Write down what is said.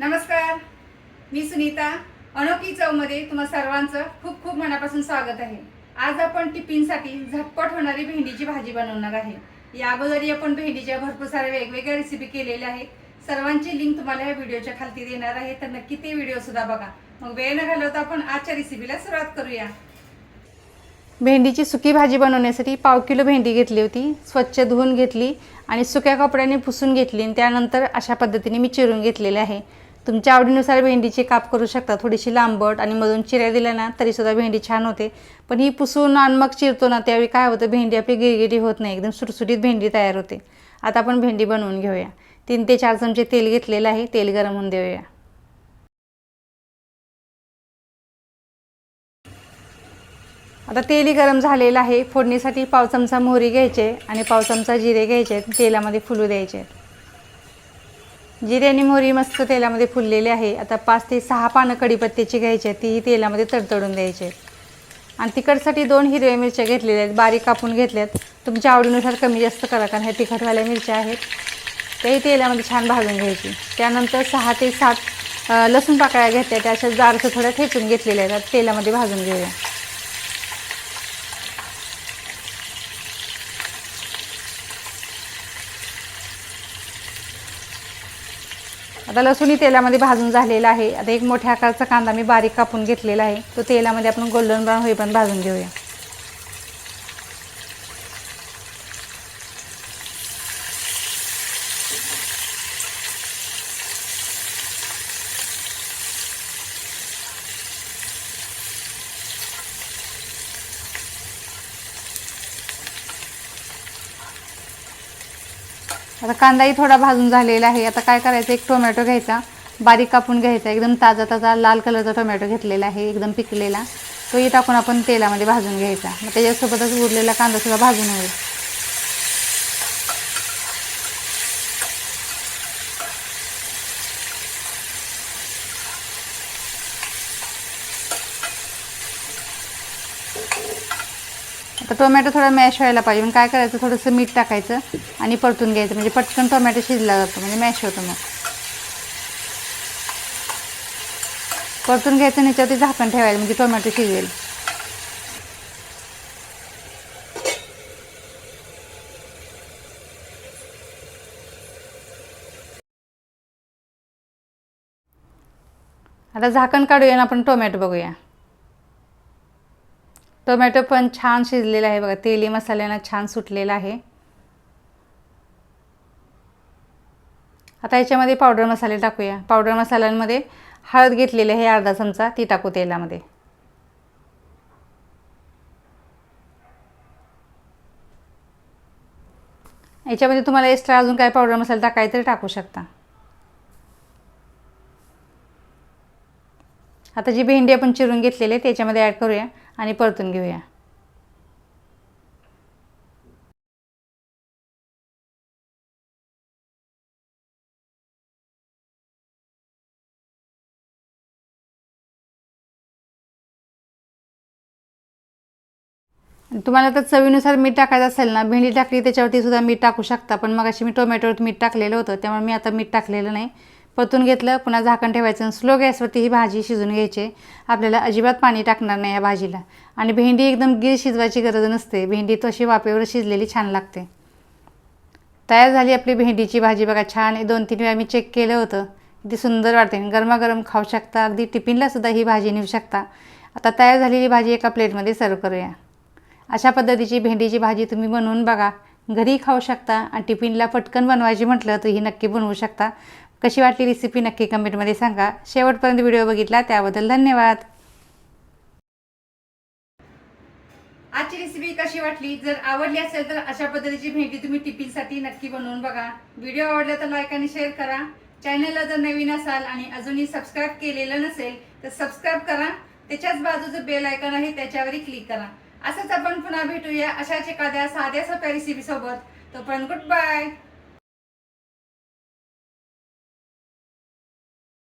नमस्कार मी सुनीता. अनोखी चवमध्ये तुम्हा सर्वांचं खूप खूप मनापासून स्वागत आहे. आज आपण टिफिनसाठी झटपट होणारी भेंडीची भाजी बनवणार आहे. या अगोदरही आपण भेंडीच्या भरपूर साऱ्या वेगवेगळ्या रेसिपी केलेल्या आहेत. सर्वांची लिंक तुम्हाला या व्हिडिओच्या खालती देणार आहे तर नक्की ते व्हिडिओसुद्धा बघा. मग वेळ न घालवता आपण आजच्या रेसिपीला सुरुवात करूया. भेंडीची सुकी भाजी बनवण्यासाठी पाव किलो भेंडी घेतली होती. स्वच्छ धुवून घेतली आणि सुक्या कपड्याने पुसून घेतली आणि त्यानंतर अशा पद्धतीने मी चिरून घेतलेले आहे. तुमच्या आवडीनुसार भेंडीची काप करू शकता. थोडीशी लांबट आणि मधून चिऱ्या दिल्या ना तरीसुद्धा भेंडी छान होते. पण ही पुसून आणि मग चिरतो ना त्यावेळी काय होतं भेंडी आपली गिरगिरी होत नाही. एकदम सुटसुटीत भेंडी तयार होते. आता आपण भेंडी बनवून घेऊया. तीन ते चार चमचे तेल घेतलेलं आहे. तेल गरम होऊन देऊया. आता तेलही गरम झालेलं आहे. फोडणीसाठी पाव चमचा मोहरी घ्यायचे आणि पाव चमचा जिरे घ्यायचे. तेलामध्ये फुलू द्यायचे. जिरे आणि मोहरी मस्त तेलामध्ये फुललेले आहे. आता पाच ते सहा पानं कढीपत्त्याची घ्यायची आहेत तीही तेलामध्ये तडतडून द्यायचे आणि तिखटसाठी दोन हिरव्या मिरच्या घेतलेल्या आहेत बारीक कापून घेतल्यात. तुमच्या आवडीनुसार कमी जास्त करा कारण ह्या तिखटवाल्या मिरच्या आहेत. त्याही तेलामध्ये छान भाजून घ्यायची. त्यानंतर सहा ते सात लसूण पाकळ्या घेतल्या त्या अशा जारसं थोड्या ठेचून घेतलेल्या आहेत. तेलामध्ये भाजून घेऊया. आता लसूणही तेलामध्ये भाजून झालेला आहे. आता एक मोठ्या आकारचा कांदा मी बारीक कापून घेतलेला आहे. तो तेलामध्ये आपण गोल्डन ब्राऊन होईपर्यंत भाजून घेऊया. आता कांदाही थोडा भाजून झालेला आहे. आता काय करायचं? एक टोमॅटो घ्यायचा. बारीक कापून घ्यायचा. एकदम ताजा ताजा लाल कलरचा टोमॅटो घेतलेला आहे. एकदम पिकलेला. तोही टाकून आपण तेलामध्ये भाजून घ्यायचा. मग त्याच्यासोबतच उरलेला कांदासुद्धा भाजून होईल. तर टोमॅटो थोडा मॅश व्हायला पाहिजे. मग काय करायचं? थोडंसं मीठ टाकायचं आणि परतून घ्यायचं. म्हणजे पटकन टोमॅटो शिजला जातो. म्हणजे मॅश होतो मग. परतून घ्यायचं आणि याच्यावरती झाकण ठेवायचं म्हणजे टोमॅटो शिजेल. आता झाकण काढूया आणि आपण टोमॅटो बघूया. टोमॅटो पण छान शिजलेला आहे बघा. तेली मसाल्यानं छान सुटलेला आहे. आता याच्यामध्ये पावडर मसाले टाकूया. पावडर मसाल्यांमध्ये हळद घेतलेली आहे अर्धा चमचा ती टाकू तेलामध्ये. याच्यामध्ये तुम्हाला एक्स्ट्रा अजून काय पावडर मसाला टाकायचं तरी टाकू शकता. आता जी भेंडी आपण चिरून घेतलेली आहे त्याच्यामध्ये ॲड करूया आणि परतून घेऊया. तुम्हाला तर चवीनुसार मीठ टाकायचं असेल ना भेंडी टाकली त्याच्यावरती सुद्धा मीठ टाकू शकता पण मग अशी मी टोमॅटोवर मीठ टाकलेलं होतं त्यामुळे मी आता मीठ टाकलेलं नाही. परतून घेतलं पुन्हा झाकण ठेवायचं आणि स्लो गॅसवरती ही भाजी शिजून घ्यायची. आपल्याला अजिबात पाणी टाकणार नाही या भाजीला. आणि भेंडी एकदम गिर शिजवायची गरज नसते. भेंडी तशी वाफेवर शिजलेली छान लागते. तयार झाली आपली भेंडीची भाजी. बघा छान दोन तीन वेळा मी चेक केलं होतं. किती सुंदर वाटते. गरमागरम खाऊ शकता. अगदी टिफिनलासुद्धा ही भाजी नेऊ शकता. आता तयार झालेली भाजी एका प्लेटमध्ये सर्व करूया. अशा पद्धतीची भेंडीची भाजी तुम्ही बनवून बघा. घरी खाऊ शकता आणि टिफिनला पटकन बनवायची म्हटलं तर ही नक्की बनवू शकता. कशी वाटली रेसिपी नक्की कमेंटमध्ये सांगा. शेवटपर्यंत व्हिडिओ बघितला त्याबद्दल धन्यवाद. आजची रेसिपी कशी वाटली? जर आवडली असेल तर अशा पद्धतीची भेंडी तुम्ही टिफिनसाठी नक्की बनवून बघा. व्हिडिओ आवडला तर लाईक आणि शेअर करा. चॅनलला जर नवीन असाल आणि अजूनही सबस्क्राईब केलेलं नसेल तर सबस्क्राईब करा. त्याच्याच बाजूचं बेल आयकॉन आहे त्याच्यावरही क्लिक करा. असंच आपण पुन्हा भेटूया अशाच एखाद्या साध्या सोप्या रेसिपी सोबत. तोपर्यंत गुड बाय